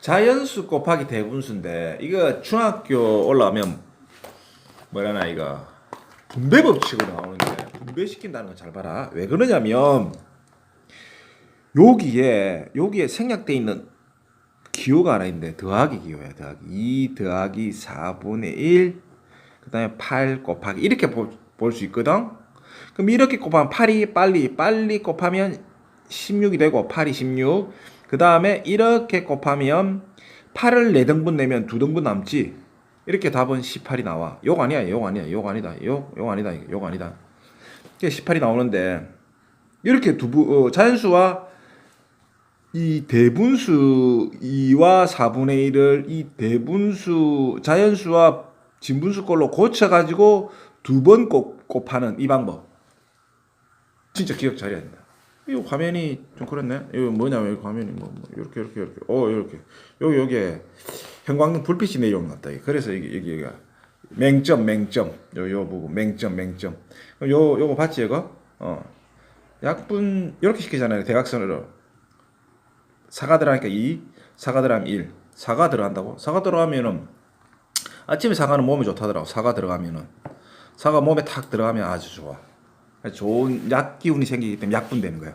자연수 곱하기 대분수인데 이거 중학교 올라오면 뭐라나 이거 분배 법칙으로 나오는데 분배시킨다는 거 잘 봐라. 왜 그러냐면 여기에 여기에 생략돼 있는 기호가 하나 있는데 더하기 기호야. 더하기 2 더하기 4분의 1 그다음에 8 곱하기 이렇게 볼 수 있거든. 그럼 이렇게 곱하면 8이 빨리 빨리 곱하면 16이 되고 8이 16. 그 다음에 이렇게 곱하면 8을 4등분 내면 2등분 남지. 이렇게 답은 18이 나와. 욕 아니야, 욕 아니야, 욕 아니다, 욕, 욕 아니다, 욕 아니다. 이게 18이 나오는데 이렇게 두부 어, 자연수와 이 대분수 2와 4분의 1을 이 대분수 자연수와 진분수 걸로 고쳐가지고 두 번 곱하는 이 방법. 진짜 기억 잘해야 된다. 이 화면이 좀 그렇네. 이거 뭐냐면 이 화면이 뭐, 뭐 이렇게 이렇게 이렇게. 어 이렇게. 여기 여기에 형광등 불빛이 같다. 그래서 여기 여기가 맹점 맹점. 요 요 보고 맹점 맹점. 요 요거 봤지 이거? 어. 약분 이렇게 시키잖아요 대각선으로. 사가 들어가니까 2 사가 들어가면 1 사가 들어간다고? 사가 들어가면은 아침에 사과는 몸에 좋다더라고 사과 들어가면은. 사과 몸에 탁 들어가면 아주 좋아 좋은 약 기운이 생기기 때문에 약분 되는 거야